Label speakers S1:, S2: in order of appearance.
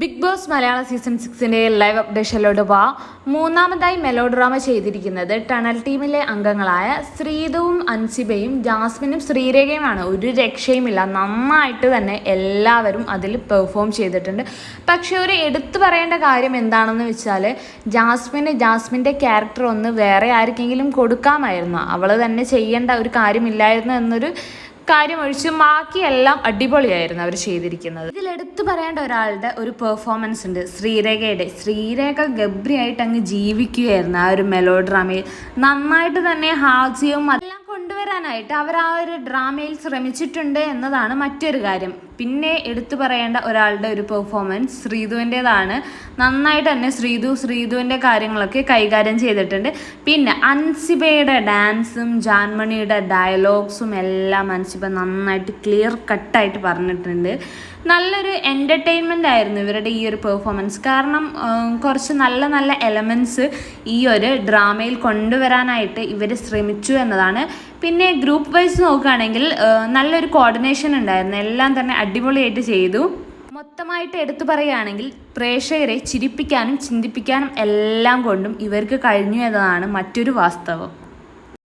S1: Big boss മലയാള season സിക്സിന്റെ live അപ്ഡേഷനിലോട്ട് പോവാം മൂന്നാമതായി മെലോഡ്രാമ ചെയ്തിരിക്കുന്നത് ടണൽ ടീമിലെ അംഗങ്ങളായ ശ്രീതുവും അൻസിബയും ജാസ്മിനും ശ്രീരേഖയുമാണ്. ഒരു രക്ഷയുമില്ല. നന്നായിട്ട് തന്നെ എല്ലാവരും അതിൽ പെർഫോം ചെയ്തിട്ടുണ്ട്. പക്ഷേ ഒരു എടുത്തു പറയേണ്ട കാര്യം എന്താണെന്ന് വെച്ചാൽ ജാസ്മിന് ജാസ്മിന്റെ ക്യാരക്ടർ ഒന്ന് വേറെ ആർക്കെങ്കിലും കൊടുക്കാമായിരുന്നു. അവൾ തന്നെ ചെയ്യേണ്ട ഒരു കാര്യമില്ലായിരുന്നു എന്നൊരു കാര്യം ഒഴിച്ച് ബാക്കിയെല്ലാം അടിപൊളിയായിരുന്നു അവർ ചെയ്തിരിക്കുന്നത്. ഇതിൽ എടുത്തു പറയേണ്ട ഒരാളുടെ ഒരു പെർഫോമൻസ് ഉണ്ട്. ശ്രീരേഖയുടെ. ശ്രീരേഖ ഗബ്രിയായിട്ട് അങ്ങ് ജീവിക്കുകയായിരുന്നു ആ ഒരു മെലോ ഡ്രാമയിൽ നന്നായിട്ട് തന്നെ ഹാസ്യവും അതെല്ലാം കൊണ്ടുവരാനായിട്ട് അവർ ആ ഒരു ഡ്രാമയിൽ ശ്രമിച്ചിട്ടുണ്ട് എന്നതാണ് മറ്റൊരു കാര്യം. പിന്നെ എടുത്തു പറയേണ്ട ഒരാളുടെ ഒരു പെർഫോമൻസ് ശ്രീധുവിന്റെതാണ്. നന്നായിട്ട് തന്നെ ശ്രീധു ശ്രീധുവിന്റെ കാര്യങ്ങളൊക്കെ കൈകാര്യം ചെയ്തിട്ടുണ്ട്. പിന്നെ അൻസിബയുടെ ഡാൻസും ജാൻമണിയുടെ ഡയലോഗ്സും എല്ലാം അൻസിബ നന്നായിട്ട് ക്ലിയർ കട്ടായിട്ട് പറഞ്ഞിട്ടുണ്ട്. നല്ലൊരു എന്റർടൈൻമെന്റ് ആയിരുന്നു ഇവരുടെ ഈ ഒരു പെർഫോമൻസ് കാരണം കുറച്ച് നല്ല നല്ല എലമെന്റ്സ് ഈ ഒരു ഡ്രാമയിൽ കൊണ്ടുവരാനായിട്ട് ഇവർ ശ്രമിച്ചു എന്നതാണ്. പിന്നെ ഗ്രൂപ്പ് വൈസ് നോക്കുകയാണെങ്കിൽ നല്ലൊരു കോർഡിനേഷൻ ഉണ്ടായിരുന്നു. എല്ലാം തന്നെ അടിപൊളിയായിട്ട് ചെയ്തു. മൊത്തമായിട്ട് എടുത്തു പറയുകയാണെങ്കിൽ പ്രേക്ഷകരെ ചിരിപ്പിക്കാനും ചിന്തിപ്പിക്കാനും എല്ലാം കൊണ്ടും ഇവർക്ക് കഴിഞ്ഞു എന്നതാണ് മറ്റൊരു വാസ്തവം.